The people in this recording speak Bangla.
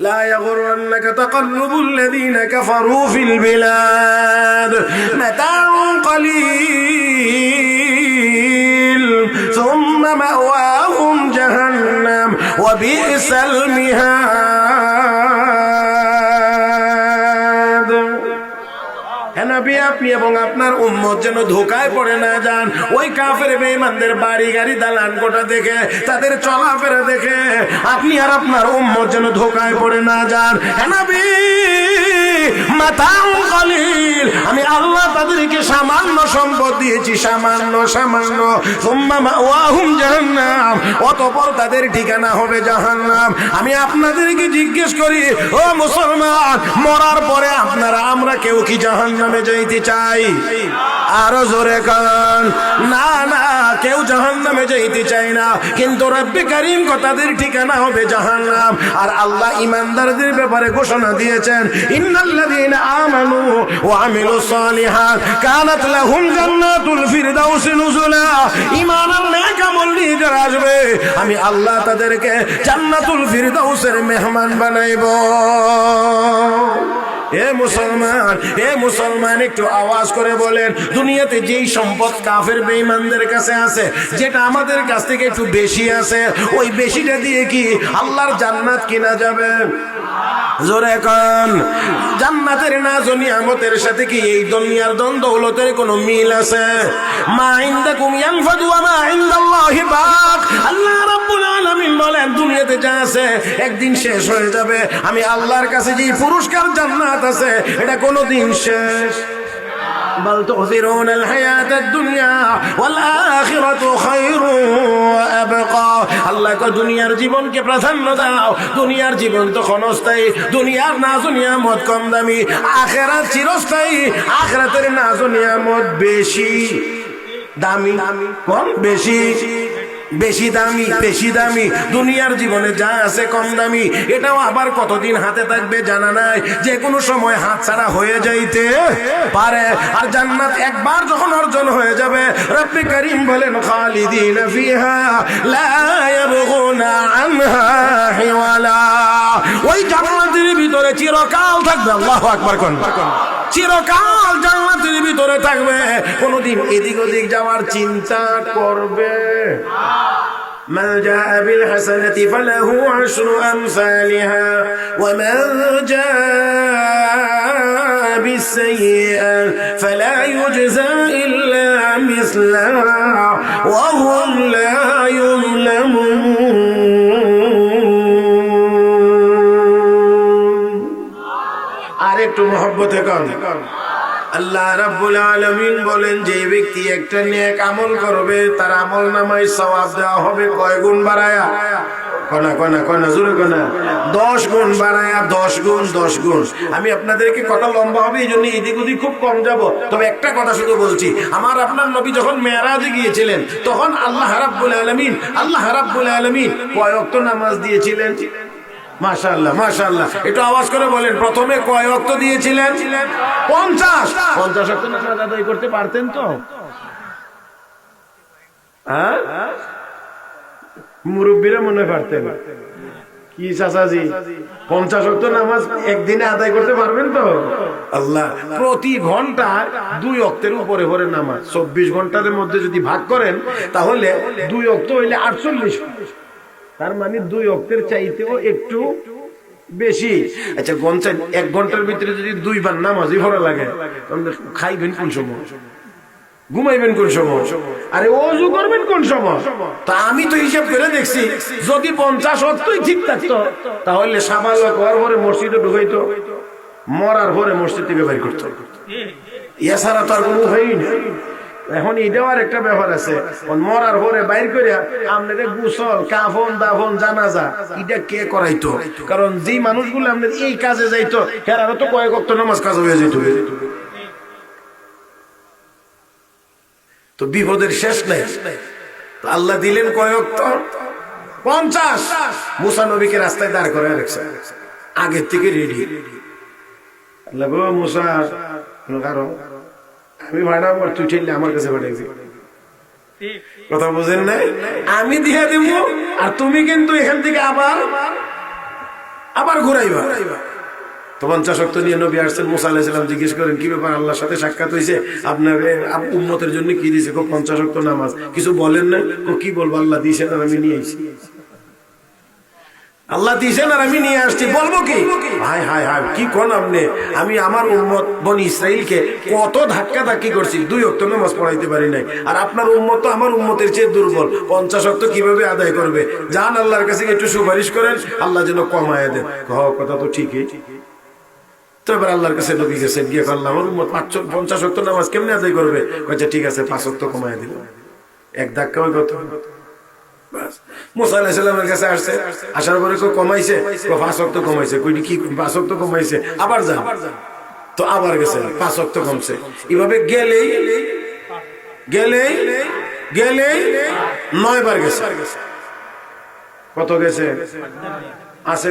لا يغرنك تقلب الذين كفروا في البلاد. متاع قليل. ثم مأواهم جهنم وبئس المهاد. নবী আপনি এবং আপনার উম্মত যেন ধোকায় পড়ে না যান। ওই কাফের বেঈমানদের বাড়ি গাড়ি দালান কোটা দেখে, তাদের চলাফেরা দেখে। আপনি আর আপনার উম্মত যেন ধোকায় পড়ে না যান। হ্যাঁ নবী মাতাউ কলিল আমি আল্লাহ তাদেরকে সামান্য সম্পদ দিয়েছি, সামান্য সামান্য। জাহান্নাম। অতঃপর তাদের ঠিকানা হবে জাহান্নাম। আমি আপনাদেরকে জিজ্ঞেস করি, ও মুসলমান, মরার পরে আপনারা, আমরা কেউ কি জাহান্নামে যাইতে চাই? আরও জোরে কান। না না, কেউ জাহান্নামে যাইতে চাই না। কিন্তু রব্বে করিম তাদের ঠিকানা হবে জাহান্নাম। আর আল্লাহ ইমানদারদের ব্যাপারে ঘোষণা দিয়েছেন, ইন্নাল্লাযীনা আমানু ওয়া আমিলুস সালিহাত কানাত লাহুম জান্নাতুল ফিরদাউস নুজুলা। ঈমান নেক আমল নিয়ে যারা আসবে, আমি আল্লাহ তাদেরকে জান্নাতুল ফিরদাউসের মেহমান বানাইবো। এ মুসলমান এ মুসলমান, একটু আওয়াজ করে বলেন, দুনিয়াতে যেই সম্পদ কাফের বেঈমানদের কাছে আছে, যেটা আমাদের কাছ থেকে একটু বেশি আছে, ওই বেশিটা দিয়ে কি আল্লাহর জান্নাত কিনা যাবে? জোরে কন, জান্নাতের না নিয়ামতের সাথে কি এই দুনিয়ার দন দৌলতের কোনো মিল আছে? মা ইনদাকুম ইয়ানফাদু ওয়া মা ইনদাল্লাহি বাক, আল্লাহ দুনিয়াতে যা আছে একদিন শেষ হয়ে যাবে আমি আল্লাহর কাছে যে পুরস্কার জান্নাত আছে এটা কোনোদিন শেষ بل تؤثرون الحياة الدنيا والآخرة خير وأبقى আল্লাহ কয় দুনিয়ার জীবনকে প্রাধান্য দাও দুনিয়ার জীবন তো ক্ষণস্থায়ী দুনিয়ার না নিয়ামত কম দামি আখেরাত চিরস্থায়ী আখেরাতের না নিয়ামত বেশি দামি কম বেশি বেশি দামি বেশি দামি। দুনিয়ার জীবনে যা আছে কম দামি। এটাও আবার কতদিন হাতে থাকবে জানা নাই। যে কোনো সময় হাত ছাড়া হয়ে যাইতে পারে। আর জান্নাত একবার যখন অর্জন হয়ে যাবে, রব্বি করিম বলেন, খালিদিন ফিহা, লা ইয়াবগুনা আনহা হিওয়ালা। ওই জান্নাতের ভিতরে চিরকাল থাকবে, আল্লাহু আকবার কোন। চিরকাল জান্নাতের ভিতরে থাকবে কোনোদিন এদিক ওদিক যাওয়ার চিন্তা করবে من جاء بالحسنة فله عشر أمثالها ومن جاء بالسيئة فلا يجزى إلا مثلها وهم لا يظلمون আর একটু মহব্বতে কন আল্লাহ রাব্বুল আলামিন বলেন, যে ব্যক্তি একটা নেক আমল করবে, তার আমল নামায় সওয়াব দেওয়া হবে কয় গুণ বাড়ায়া? কনা কনা কনা, জোরে কনা। দশ গুণ বাড়ায়া, দশ গুণ দশ গুণ। আমি আপনাদেরকে কথা লম্বা হবে, এই জন্য এদিক ওদিক খুব কম যাব। তবে একটা কথা শুধু বলছি, আমার আপনার নবী যখন মেয়ারাজে গিয়েছিলেন, তখন আল্লাহ রাব্বুল আলামিন, আল্লাহ রাব্বুল আলামিন কয় ওয়াক্ত নামাজ দিয়েছিলেন? মাশাআল্লাহ মাশাআল্লাহ। একটু আওয়াজ করে বলেন প্রথমে কয় অক্ত দিয়েছিলেন? পঞ্চাশ। পঞ্চাশ অক্ত নামাজ আদায় করতে পারতেন তো। হ্যাঁ? মুরব্বীরা মনে পারতেন। কি চাচাজি? পঞ্চাশ অক্ত নামাজ একদিনে আদায় করতে পারবেন তো? আল্লাহ প্রতি ঘন্টায় দুই অক্তের উপরে ভরে নামাজ। চব্বিশ ঘণ্টার মধ্যে যদি ভাগ করেন তাহলে দুই অক্ত হইলে আটচল্লিশ। তার মানে দুই অক্টের চাইতেও একটু বেশি। আচ্ছা গঞ্চাই এক ঘণ্টার ভিতরে যদি দুইবার নামাজই ভরা লাগে খাইবেন কোন সময়? ঘুমাইবেন কোন সময়? আরে অজু করবেন কোন সময়? তা আমি তো হিসাব করে দেখছি, যদি পঞ্চাশ অক্টই ঠিক থাকতো, তাহলে সাবালক হওয়ার পরে মসজিদে ঢুকাইতো, মরার পরে মসজিদ থেকে করতো। এছাড়া তো আর কোনো নেই। এখন এটাও আর একটা ব্যাপার আছে। মরার পরে বাইর করে আপনাদের গুসল, কাফন, দাফন, জানাজা, এটা কে করাইতো? কারণ যে মানুষগুলো আপনাদের এই কাজে যাইতো হেরারও তো কয়েক অক্ট নামাজ কাজ হয়ে যেত। তো বিপদের শেষ নাই। আল্লাহ দিলেন কয়েক পঞ্চাশ। মুসা নবীকে রাস্তায় দাঁড় করে রাখছে। আগের থেকে রেডি আল্লাহ মুসা কারণ? আমি আমার তুই ঠেললে আমার কাছে পাঠাইবি কথা বুঝেন নাই? আমি দিয়ে দেব আর তুমি কিন্তু এখান থেকে আবার আবার ঘুরাইবা। শক্ত নিয়ে জিজ্ঞেস করেন কি ব্যাপার? আল্লাহর সাথে সাক্ষাৎ হয়েছে জন্য কি নামাজ। কিছু বলেন না কো, কি বলব? আল্লাহ দিয়েছেন আমি নিয়ে আইছি। আল্লাহ দিয়েছেন আর আমি নিয়ে আসছি। বলব কি? হাই হাই হাই কি কোন আপনি? আমি আমার উম্মত বনি ইসরাইলকে কত ধাক্কা ধাক্কি করছি। দুই অক্ত নামাজ পড়াইতে পারি নাই। আর আপনার উম্মত তো আমার উম্মতের চেয়ে দুর্বল। পঞ্চাশ অক্ত কীভাবে আদায় করবে? যান আল্লাহর কাছে একটু সুপারিশ করেন, আল্লাহ যেন কমায় দেন। কথা তো ঠিকই। তো এবার আল্লাহর কাছে নবী গেছেন, গিয়ে আমার উম্মত পাঁচ পঞ্চাশ অক্ত নামাজ কেমনে আদায় করবে? কয়েছে ঠিক আছে, পাঁচ অক্ত কমায় দিল এক ধাক্কা কত মুসা আলাহিসাল্লামের কমাইছে কেউ পাঁচ অক্ত কমাইছে আবার তো আবার গেছে, পাঁচ অক্ত কমছে। এভাবে গেলেই গেলেই গেলেই নয় বার গেছে। কত গেছে? আছে